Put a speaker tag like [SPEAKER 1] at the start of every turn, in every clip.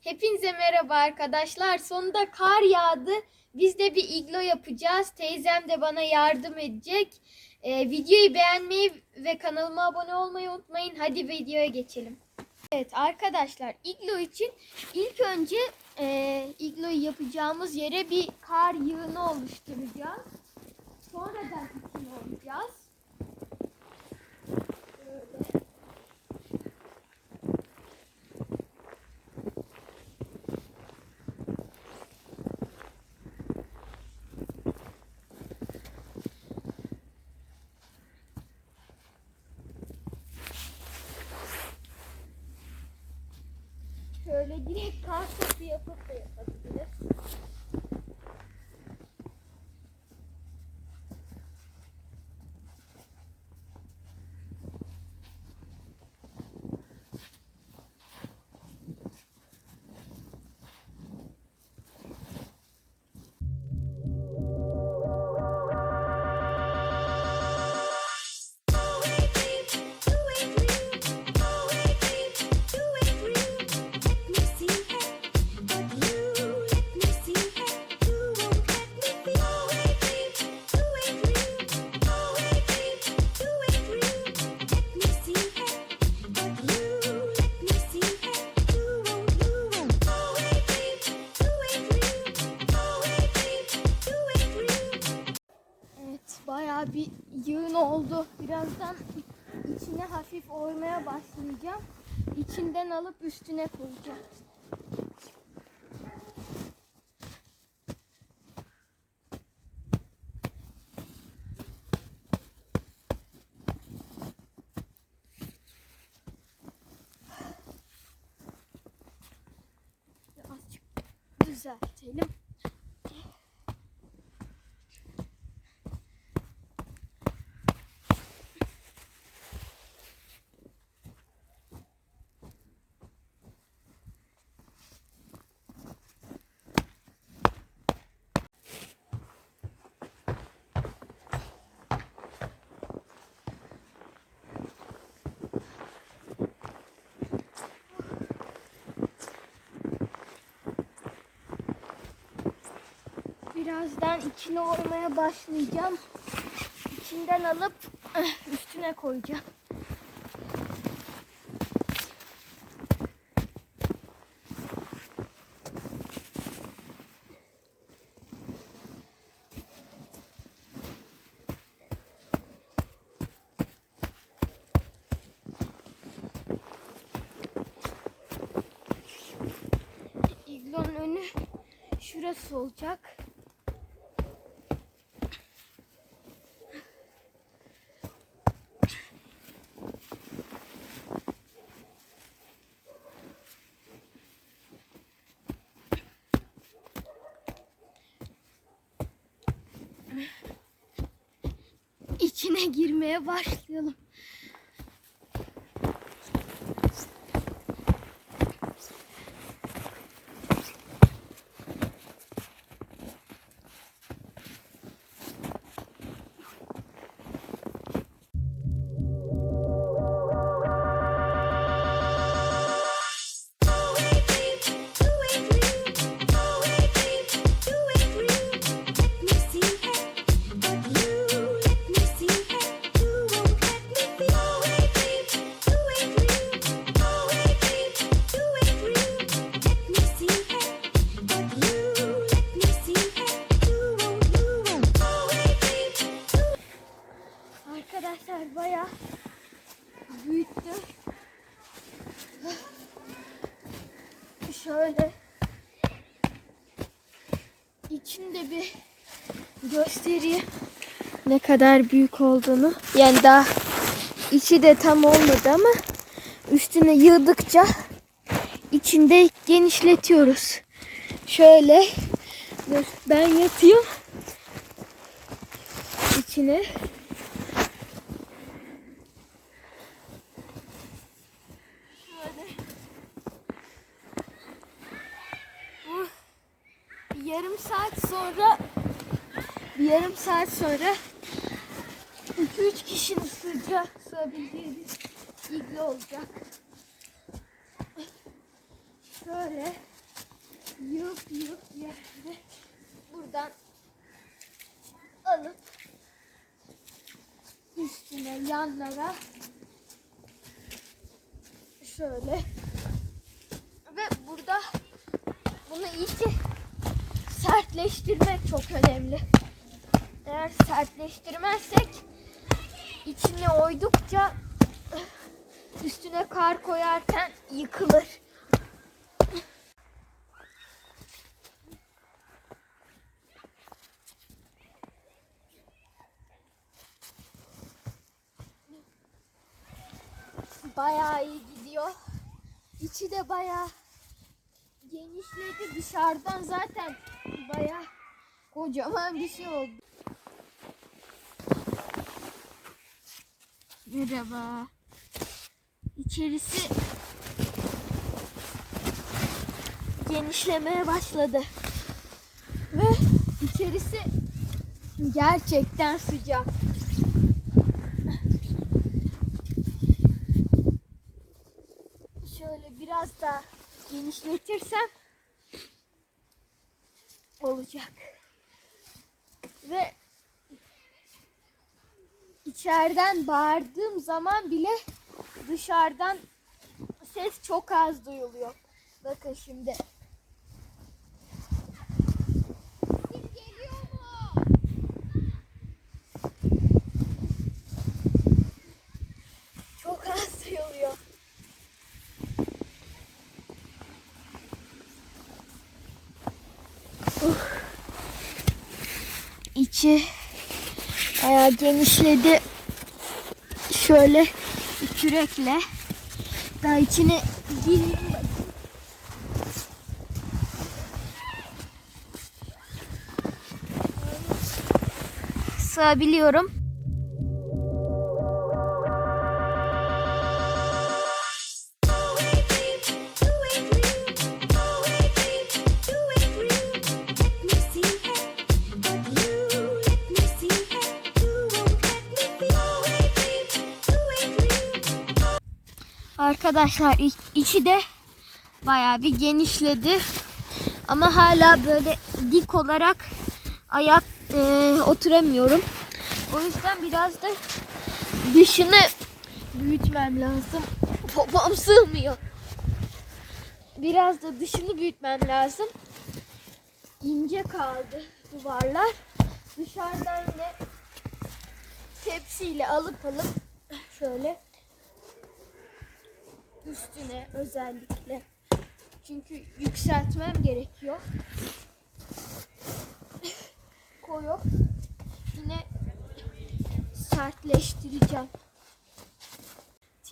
[SPEAKER 1] Hepinize merhaba arkadaşlar. Sonunda kar yağdı. Biz de bir iglo yapacağız. Teyzem de bana yardım edecek. Ee, videoyu beğenmeyi ve kanalıma abone olmayı unutmayın. Hadi videoya geçelim. Evet arkadaşlar iglo için ilk önce e, igloyu yapacağımız yere bir kar yığını oluşturacağız. Sonradan içine olacağız. Direkt kar topu yapıp da yapabiliriz. Bir yığın oldu. Birazdan içine hafif oymaya başlayacağım. İçinden alıp üstüne koyacağım. Düzeltelim. Birazdan içine oymaya başlayacağım. İçinden alıp eh, üstüne koyacağım. Şurası olacak. İçine girmeye başlayalım. Şöyle içinde bir göstereyim ne kadar büyük olduğunu. Yani daha içi de tam olmadı ama üstüne yığdıkça içinde genişletiyoruz. Şöyle ben yatayım içine. Yarım saat sonra bir yarım saat sonra 2-3 kişinin sığacağı, sığabildiği bir iglo olacak. Şöyle yığıp yığıp yerleri buradan alıp üstüne yanlara şöyle ve burada bunu iyice sertleştirmek çok önemli. Eğer sertleştirmezsek içine oydukça üstüne kar koyarken yıkılır. Bayağı iyi gidiyor. İçi de bayağı genişledi. Dışarıdan zaten bayağı kocaman bir şey oldu. Merhaba. İçerisi genişlemeye başladı. Ve içerisi gerçekten sıcak. Şöyle biraz daha genişletirsem olacak. Ve içeriden bağırdığım zaman bile dışarıdan ses çok az duyuluyor. Bakın şimdi. Ses geliyor mu? Çok az duyuluyor. İçi bayağı genişledi. Şöyle kürekle daha içine gireyim. Sığabiliyorum. Arkadaşlar iç- içi de bayağı bir genişledi. Ama hala böyle dik olarak ayak e, oturamıyorum. O yüzden biraz da dışını büyütmem lazım. Popom sığmıyor. Biraz da dışını büyütmem lazım. İnce kaldı duvarlar. Dışarıdan yine tepsiyle alıp alıp şöyle üstüne özellikle. Çünkü yükseltmem gerekiyor. Koyup yine sertleştireceğim.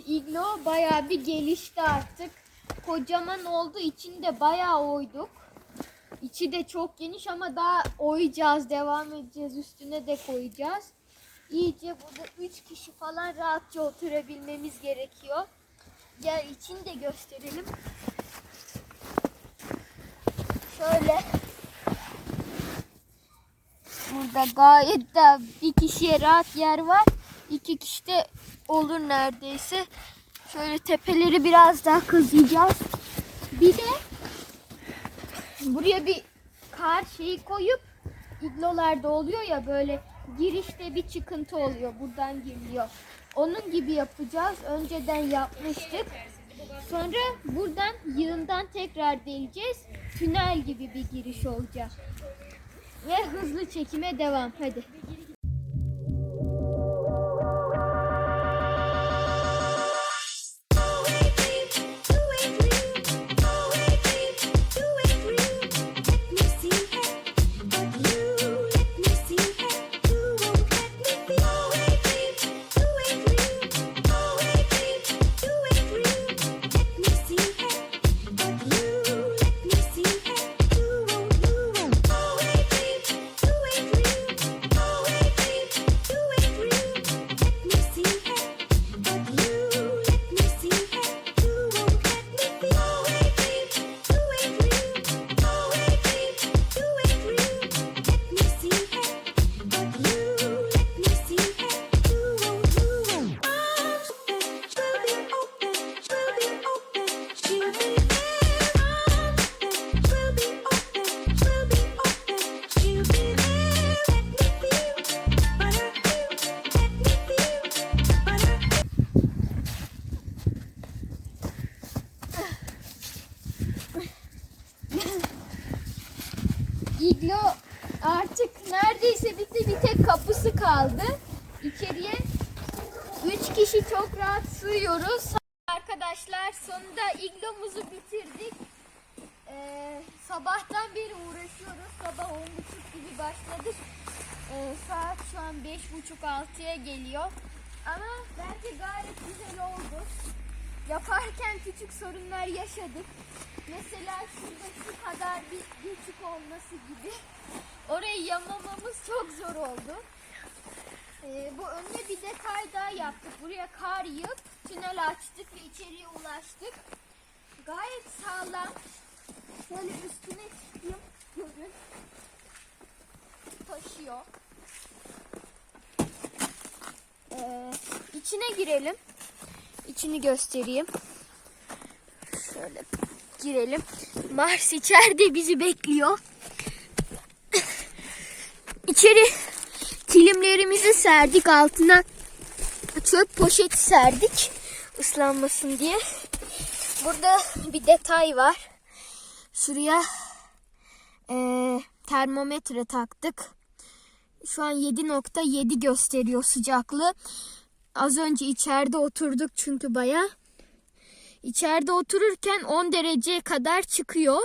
[SPEAKER 1] Iglo bayağı bir gelişti artık. Kocaman oldu. içinde bayağı oyduk. İçi de çok geniş ama daha oyacağız. Devam edeceğiz. Üstüne de koyacağız. İyice burada 3 kişi falan rahatça oturabilmemiz gerekiyor. Gel içini de gösterelim. Şöyle. Burada gayet de bir kişiye rahat yer var. İki kişi de olur neredeyse. Şöyle tepeleri biraz daha kazıyacağız. Bir de buraya bir kar şeyi koyup iglolarda oluyor ya böyle girişte bir çıkıntı oluyor. Buradan giriliyor. Onun gibi yapacağız. Önceden yapmıştık. Sonra buradan yığından tekrar deleceğiz. Tünel gibi bir giriş olacak. Ve hızlı çekime devam. Hadi. Sığıyoruz. Arkadaşlar sonunda iglomuzu bitirdik. Ee, sabahtan beri uğraşıyoruz. Sabah 10.30 gibi başladık. Ee, saat şu an 5.30-6'ya geliyor. Ama bence gayet güzel oldu. Yaparken küçük sorunlar yaşadık. Mesela şurada şu kadar bir küçük olması gibi. Orayı yamamamız çok zor oldu. Ee, bu önüne bir detay daha yaptık. Buraya kar yığıp tünel açtık ve içeriye ulaştık. Gayet sağlam. Şöyle üstüne çıkayım. Görün. Taşıyor. Ee, içine girelim. İçini göstereyim. Şöyle girelim. Mars içeride bizi bekliyor. İçeri kilimlerimizi serdik altına çöp poşeti serdik ıslanmasın diye. Burada bir detay var. Şuraya eee, termometre taktık. Şu an 7.7 gösteriyor sıcaklığı. Az önce içeride oturduk çünkü baya. İçeride otururken 10 dereceye kadar çıkıyor.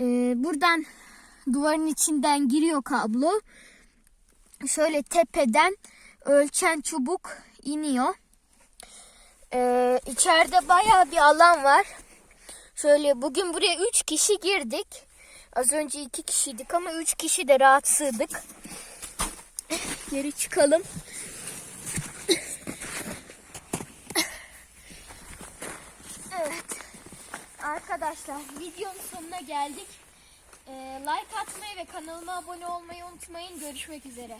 [SPEAKER 1] Ee, buradan duvarın içinden giriyor kablo. Şöyle tepeden ölçen çubuk iniyor. Ee, içeride baya bir alan var. Şöyle bugün buraya 3 kişi girdik. Az önce 2 kişiydik ama 3 kişi de rahat sığdık. Geri çıkalım. Evet. Arkadaşlar videonun sonuna geldik. Ee, like atmayı ve kanalıma abone olmayı unutmayın. Görüşmek üzere.